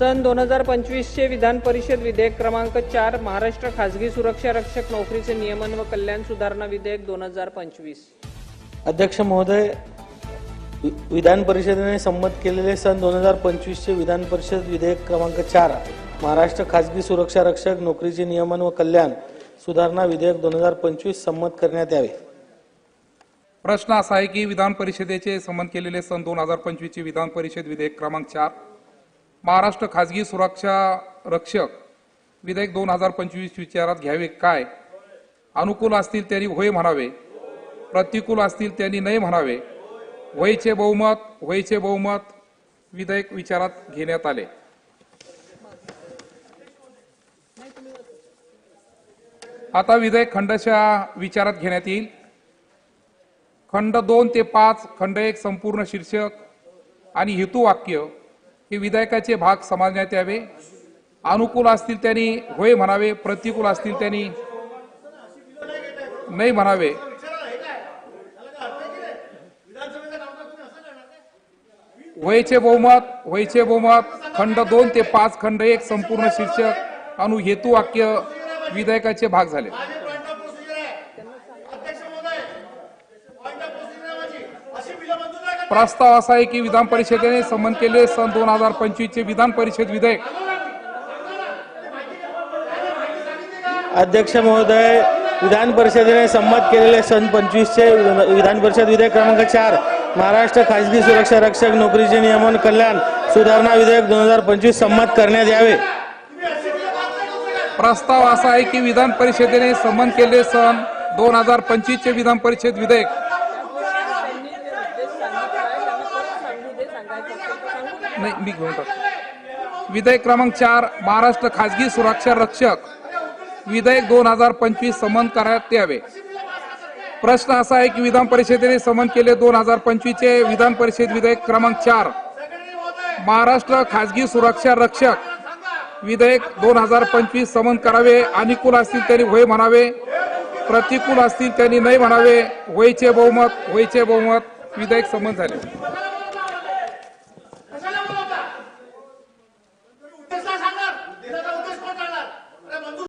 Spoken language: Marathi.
सन दोन हजार पंचवीसचे विधान परिषद विधेयक क्रमांक चार महाराष्ट्र खाजगी सुरक्षा रक्षक नोकरीचे नियमन व कल्याण सुधारणा विधेयक दोन हजार पंचवीस. अध्यक्ष महोदय वि- विधान परिषदेने संमत केलेले सन दोन हजार पंचवीसचे विधान परिषद विधेयक क्रमांक चार महाराष्ट्र खाजगी सुरक्षा रक्षक नोकरीचे नियमन व कल्याण सुधारणा विधेयक दोन हजार पंचवीस संमत करण्यात यावे. प्रश्न असा आहे की विधान परिषदेचे संमत केलेले सन दोन हजार पंचवीसचे विधान परिषद विधेयक क्रमांक चार महाराष्ट्र खाजगी सुरक्षा रक्षक विधेयक दोन हजार पंचवीस विचारात घ्यावे काय? अनुकूल असतील त्यांनी होय म्हणावे. प्रतिकूल असतील त्यांनी नाही म्हणावे. वयचे बहुमत वयचे बहुमत विधेयक विचारात घेण्यात आले. आता विधेयक खंडशा विचारात घेण्यात येईल. खंड दोन ते पाच खंड एक संपूर्ण शीर्षक आणि हेतुवाक्य हे विधेयकाचे भाग समजण्यात यावे. अनुकूल असतील त्यांनी होय म्हणावे. प्रतिकूल असतील त्यांनी नाही म्हणावे. होयचे बहुमत होयचे बहुमत. खंड दोन ते पाच खंड एक संपूर्ण शीर्षक अनु हेतू वाक्य विधेयकाचे भाग झाले. प्रस्ताव असा आहे की विधान परिषदेने संमत केले सन दोन हजार पंचवीस चे विधान परिषद विधेयक. अध्यक्ष महोदय विधान परिषदेने संमत केलेले सन पंचवीसचे विधान परिषद विधेयक क्रमांक चार महाराष्ट्र खाजगी सुरक्षा रक्षक नोकरीचे नियमन कल्याण सुधारणा विधेयक दोन हजार पंचवीस संमत करण्यात यावे. प्रस्ताव असा आहे की विधान परिषदेने संमत केले सन दोन हजार पंचवीस चे विधान परिषद विधेयक. नाही मी घेऊन टाकतो. विधेयक क्रमांक चार महाराष्ट्र खाजगी सुरक्षा रक्षक. विधेयक दोन हजार पंचवीस समन करण्यात यावे. प्रश्न असा आहे की विधान परिषदेने समन केले दोन हजार पंचवीसचे विधान परिषद विधेयक क्रमांक चार. महाराष्ट्र खाजगी सुरक्षा रक्षक. विधेयक दोन हजार पंचवीस समन करावे. अनुकूल असतील त्यांनी होय म्हणावे. प्रतिकूल असतील त्यांनी नाही म्हणावे. होयचे बहुमत होयचे बहुमत. विधेयक समन झाले.